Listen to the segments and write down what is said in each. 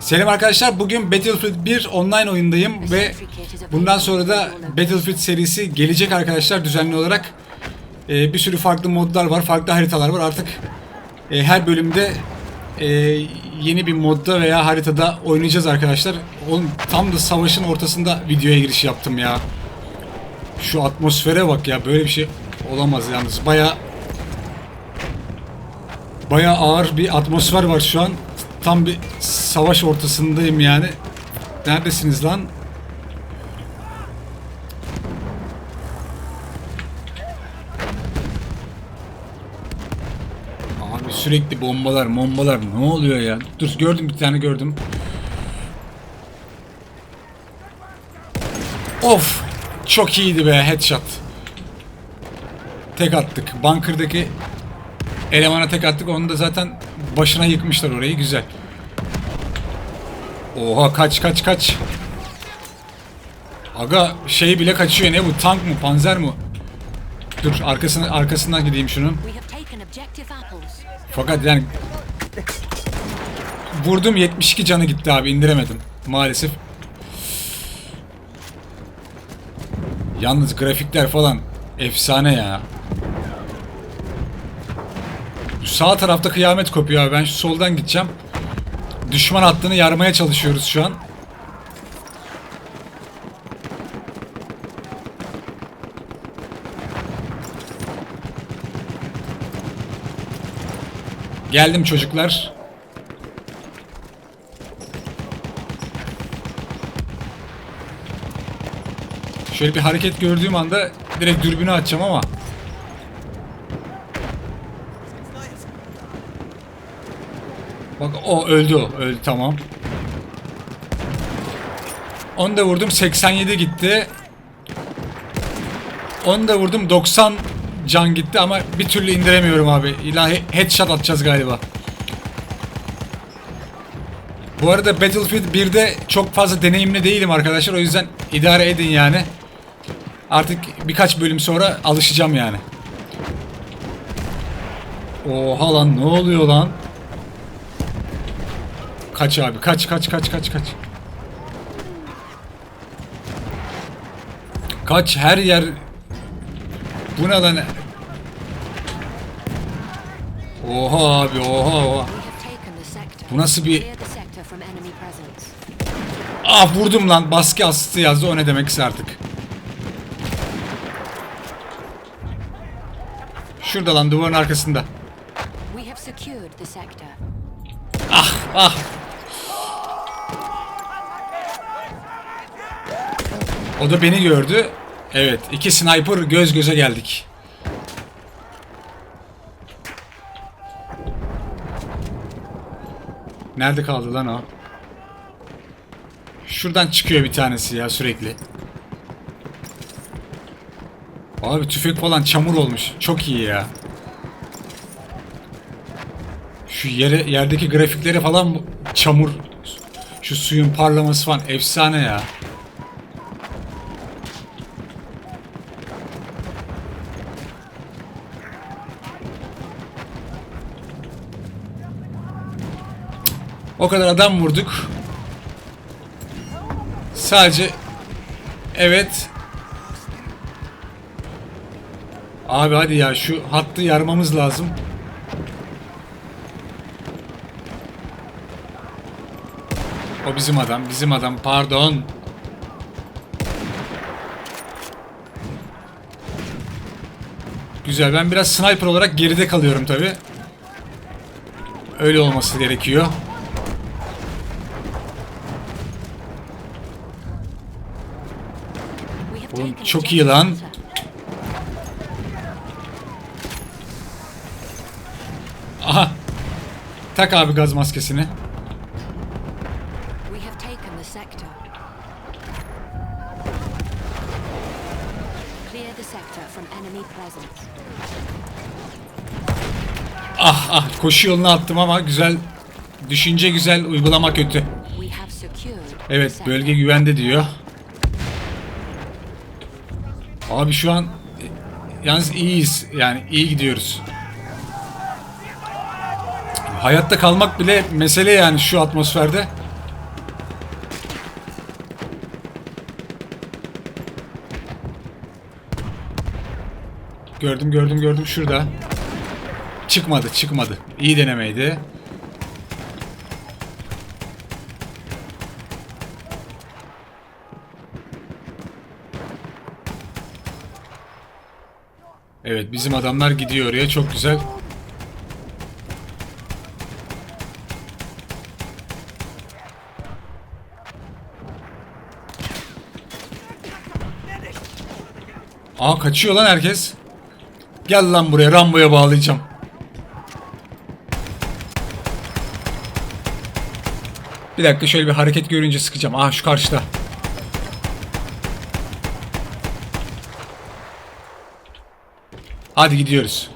Selam arkadaşlar. Bugün Battlefield 1 online oyundayım ve bundan sonra da Battlefield serisi gelecek arkadaşlar düzenli olarak. Ee, bir sürü farklı modlar var, farklı haritalar var. Artık e, her bölümde e, yeni bir modda veya haritada oynayacağız arkadaşlar. Oğlum tam da savaşın ortasında videoya giriş yaptım ya. Şu atmosfere bak ya böyle bir şey olamaz yalnız. Baya baya ağır bir atmosfer var şu an. Tam bir savaş ortasındayım yani. Neredesiniz lan? Abi sürekli bombalar, bombalar. Ne oluyor ya? Dur gördüm bir tane gördüm. Of! Çok iyiydi be headshot. Tek attık. Bunker'daki elemana tek attık. Onu da zaten başına yıkmışlar orayı. Güzel. Oha kaç kaç kaç. Aga şey bile kaçıyor. Ne bu? Tank mı? Panzer mı? Dur arkasına arkasından gideyim şunun. Fakat yani vurdum 72 canı gitti abi indiremedim maalesef. Yalnız grafikler falan efsane ya. Sağ tarafta kıyamet kopuyor abi. Ben şu soldan gideceğim. Düşman hattını yarmaya çalışıyoruz şu an. Geldim çocuklar. Şöyle bir hareket gördüğüm anda direkt dürbünü açacağım ama. Bak o öldü. Öldü tamam. Onu da vurdum 87 gitti. Onu da vurdum 90 can gitti ama bir türlü indiremiyorum abi. İlahi headshot atacağız galiba. Bu arada Battlefield 1'de çok fazla deneyimli değilim arkadaşlar. O yüzden idare edin yani. Artık birkaç bölüm sonra alışacağım yani. Oha lan ne oluyor lan? Kaç abi kaç kaç kaç kaç kaç. Kaç her yer bu ne lan? Oha abi oha oha. Bu nasıl bir... Ah vurdum lan baskı asısı yazdı o ne demekse artık. Şurada lan duvarın arkasında. Ah ah. O da beni gördü. Evet iki sniper göz göze geldik. Nerede kaldı lan o? Şuradan çıkıyor bir tanesi ya sürekli. Abi tüfek falan çamur olmuş. Çok iyi ya. Şu yere yerdeki grafikleri falan çamur. Şu suyun parlaması falan efsane ya. O kadar adam vurduk. Sadece evet. Abi hadi ya şu hattı yarmamız lazım. O bizim adam, bizim adam. Pardon. Güzel. Ben biraz sniper olarak geride kalıyorum tabi. Öyle olması gerekiyor. Çok iyi lan. Aha. Tak abi gaz maskesini. Ah ah koşu yoluna attım ama güzel düşünce güzel uygulama kötü. Evet bölge güvende diyor. Abi şu an yalnız iyiyiz. Yani iyi gidiyoruz. Hayatta kalmak bile mesele yani şu atmosferde. Gördüm gördüm gördüm şurada. Çıkmadı çıkmadı. İyi denemeydi. Evet bizim adamlar gidiyor oraya çok güzel. Aa kaçıyor lan herkes. Gel lan buraya Rambo'ya bağlayacağım. Bir dakika şöyle bir hareket görünce sıkacağım. Aa şu karşıda. Hadi gidiyoruz.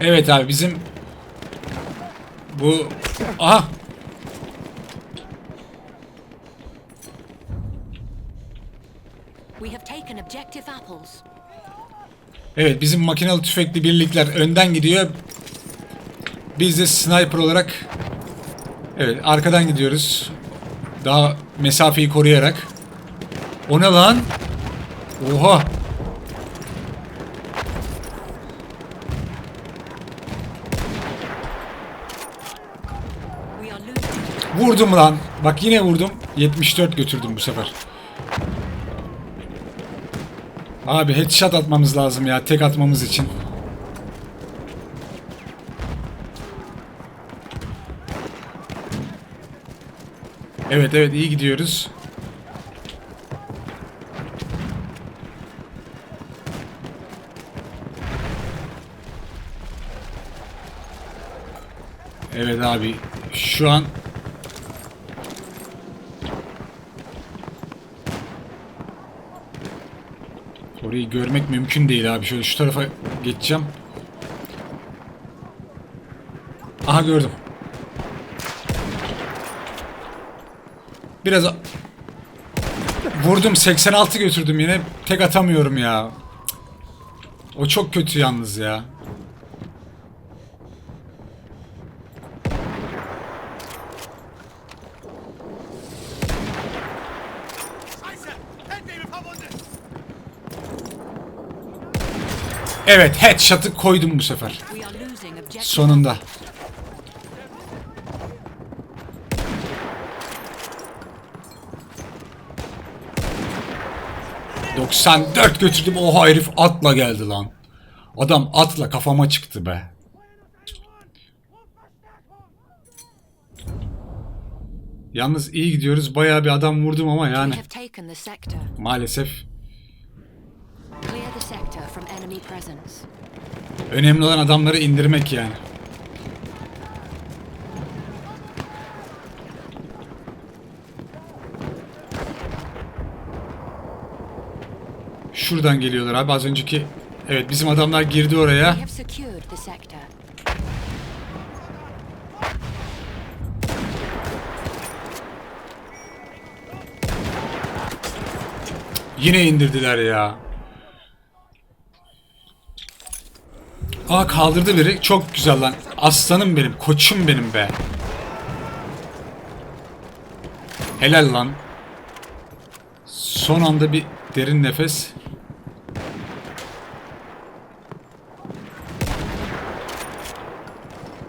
Evet abi bizim bu aha We have taken objective apples. Evet bizim makinalı tüfekli birlikler önden gidiyor. Biz de sniper olarak Evet arkadan gidiyoruz. Daha mesafeyi koruyarak. O ne lan? Oha. Vurdum lan. Bak yine vurdum. 74 götürdüm bu sefer. Abi headshot atmamız lazım ya tek atmamız için. Evet evet iyi gidiyoruz. Evet abi şu an Orayı görmek mümkün değil abi. Şöyle şu tarafa geçeceğim. Aha gördüm. Biraz vurdum 86 götürdüm yine. Tek atamıyorum ya. O çok kötü yalnız ya. Evet headshot'ı koydum bu sefer. Sonunda. ...94 götürdüm. Oha herif atla geldi lan. Adam atla kafama çıktı be. Yalnız iyi gidiyoruz. Bayağı bir adam vurdum ama yani maalesef önemli olan adamları indirmek yani. Şuradan geliyorlar abi az önceki Evet bizim adamlar girdi oraya. Yine indirdiler ya. Aa kaldırdı biri. Çok güzel lan. Aslanım benim. Koçum benim be. Helal lan. Son anda bir derin nefes.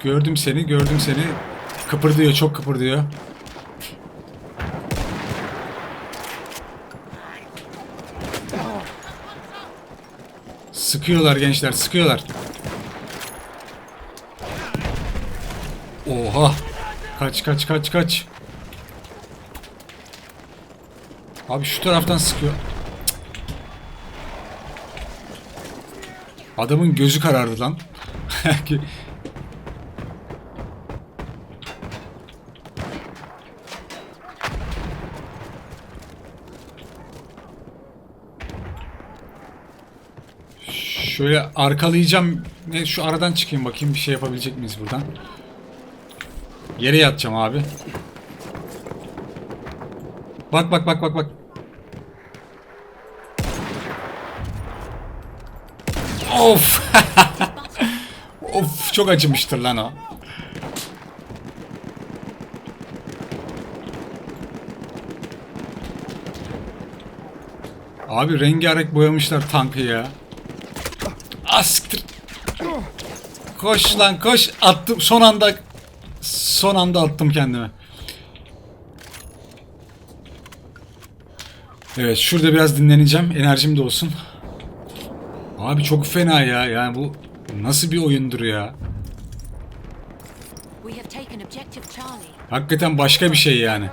Gördüm seni, gördüm seni. Kıpırdıyor, çok kıpırdıyor. Sıkıyorlar gençler, sıkıyorlar. Kaç kaç kaç kaç. Abi şu taraftan sıkıyor. Adamın gözü karardı lan. Şöyle arkalayacağım. Ne şu aradan çıkayım bakayım bir şey yapabilecek miyiz buradan? Yere yatacağım abi. Bak bak bak bak bak. Of. of çok acımıştır lan o. Abi rengarenk boyamışlar tankı ya. Ah siktir. Koş lan koş. Attım son anda son anda attım kendime. Evet şurada biraz dinleneceğim. Enerjim de olsun. Abi çok fena ya. Yani bu nasıl bir oyundur ya. Hakikaten başka bir şey yani.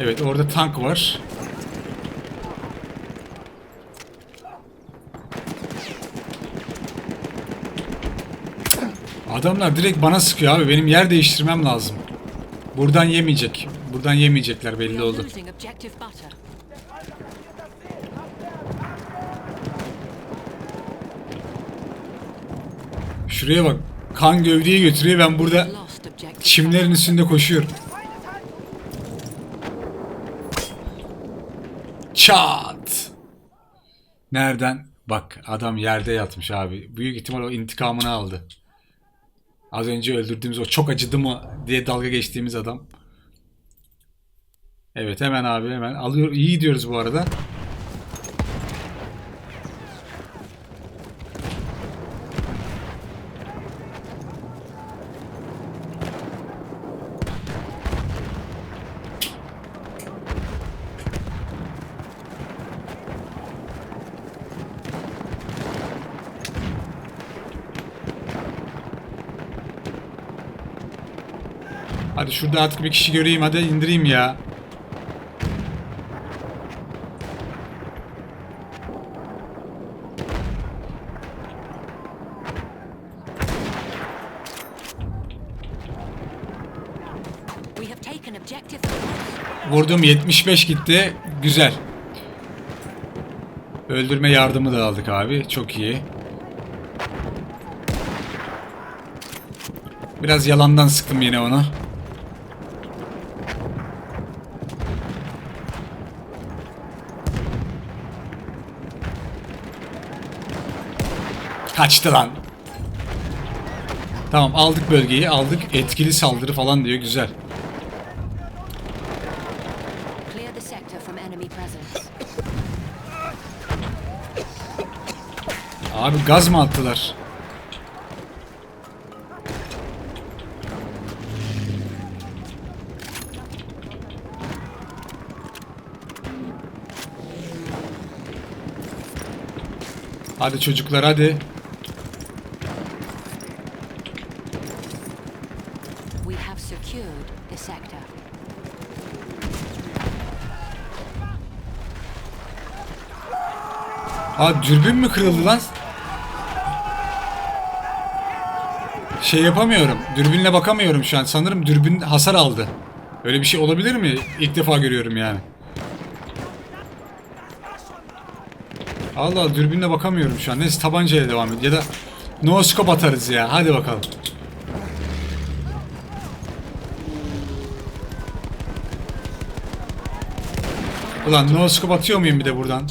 Evet orada tank var. Adamlar direkt bana sıkıyor abi. Benim yer değiştirmem lazım. Buradan yemeyecek. Buradan yemeyecekler belli oldu. Şuraya bak. Kan gövdeyi götürüyor. Ben burada çimlerin üstünde koşuyorum. Nereden? Bak adam yerde yatmış abi. Büyük ihtimal o intikamını aldı. Az önce öldürdüğümüz o çok acıdı mı diye dalga geçtiğimiz adam. Evet hemen abi hemen alıyor. İyi gidiyoruz bu arada. Hadi şurada artık bir kişi göreyim hadi indireyim ya. Vurdum 75 gitti. Güzel. Öldürme yardımı da aldık abi. Çok iyi. Biraz yalandan sıktım yine onu. Kaçtı lan. Tamam aldık bölgeyi aldık. Etkili saldırı falan diyor. Güzel. Abi gaz mı attılar? Hadi çocuklar hadi. Secured the sector. Aa dürbün mü kırıldı lan? Şey yapamıyorum. Dürbünle bakamıyorum şu an. Sanırım dürbün hasar aldı. Öyle bir şey olabilir mi? İlk defa görüyorum yani. Allah dürbünle bakamıyorum şu an. Neyse tabancayla devam et. Ya da no scope atarız ya. Hadi bakalım. Ulan no scope atıyor muyum bir de buradan?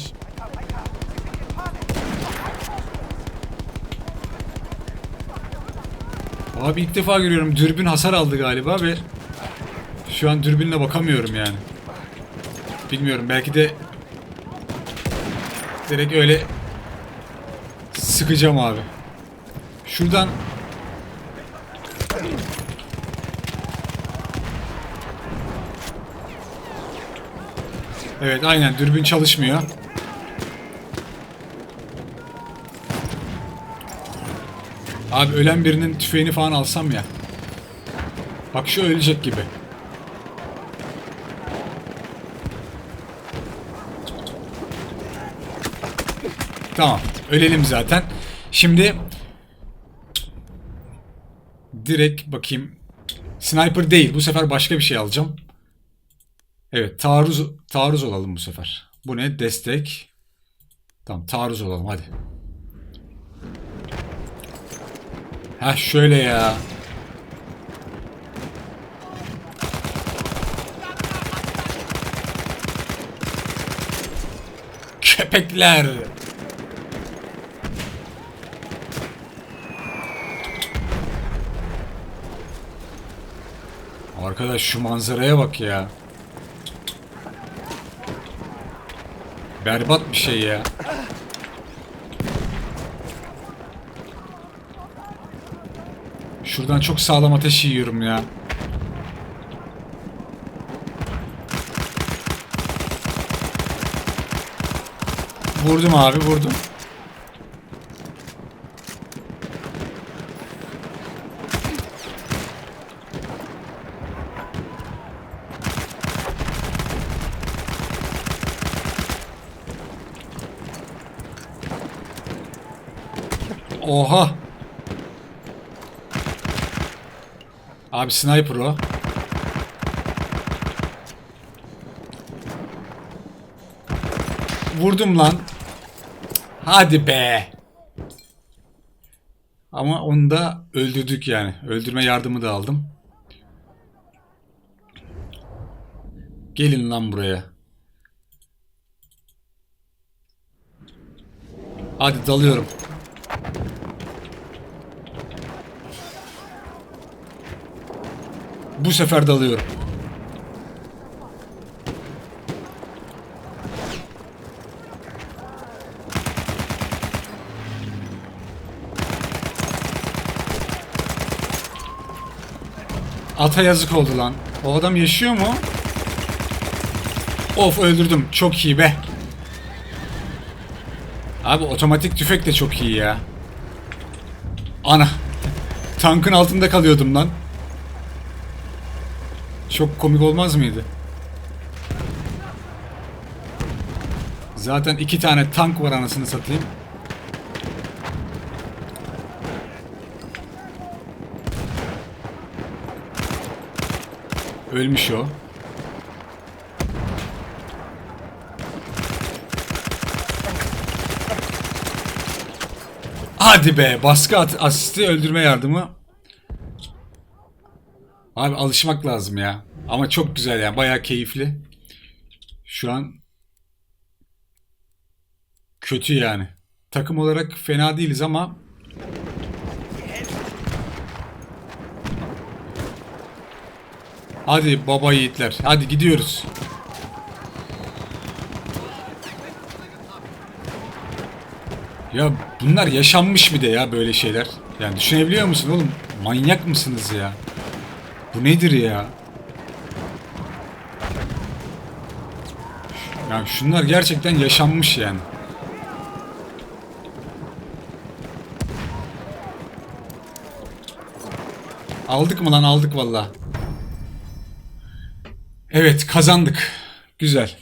Abi ilk defa görüyorum. Dürbün hasar aldı galiba ve şu an dürbünle bakamıyorum yani. Bilmiyorum belki de direkt öyle sıkacağım abi. Şuradan Evet aynen dürbün çalışmıyor. Abi ölen birinin tüfeğini falan alsam ya. Bak şu ölecek gibi. Tamam. Ölelim zaten. Şimdi direkt bakayım. Sniper değil. Bu sefer başka bir şey alacağım. Evet, taarruz taarruz olalım bu sefer. Bu ne? Destek. Tamam, taarruz olalım hadi. Ha şöyle ya. Köpekler. Arkadaş şu manzaraya bak ya. Berbat bir şey ya. Şuradan çok sağlam ateş yiyorum ya. Vurdum abi vurdum. Oha. Abi sniper o. Vurdum lan. Hadi be. Ama onu da öldürdük yani. Öldürme yardımı da aldım. Gelin lan buraya. Hadi dalıyorum. Bu sefer dalıyorum. Ata yazık oldu lan. O adam yaşıyor mu? Of öldürdüm. Çok iyi be. Abi otomatik tüfek de çok iyi ya. Ana. Tankın altında kalıyordum lan. Çok komik olmaz mıydı? Zaten iki tane tank var anasını satayım. Ölmüş o. Hadi be baskı asisti öldürme yardımı. Abi alışmak lazım ya. Ama çok güzel yani bayağı keyifli. Şu an kötü yani. Takım olarak fena değiliz ama Hadi baba yiğitler. Hadi gidiyoruz. Ya bunlar yaşanmış bir de ya böyle şeyler. Yani düşünebiliyor musun oğlum? Manyak mısınız ya? Bu nedir ya? Yani şunlar gerçekten yaşanmış yani. Aldık mı lan aldık valla. Evet kazandık. Güzel.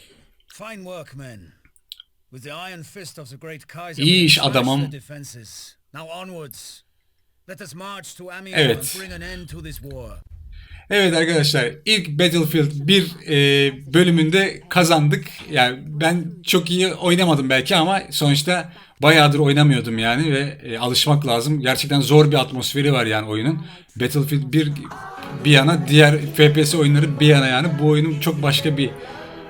İyi iş adamım. Evet. Evet arkadaşlar ilk Battlefield 1 e, bölümünde kazandık. Yani ben çok iyi oynamadım belki ama sonuçta bayağıdır oynamıyordum yani ve e, alışmak lazım. Gerçekten zor bir atmosferi var yani oyunun. Battlefield 1 bir yana diğer FPS oyunları bir yana yani bu oyunun çok başka bir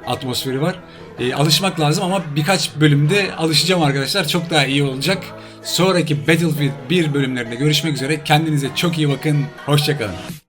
atmosferi var. E, alışmak lazım ama birkaç bölümde alışacağım arkadaşlar. Çok daha iyi olacak. Sonraki Battlefield 1 bölümlerinde görüşmek üzere. Kendinize çok iyi bakın. Hoşçakalın.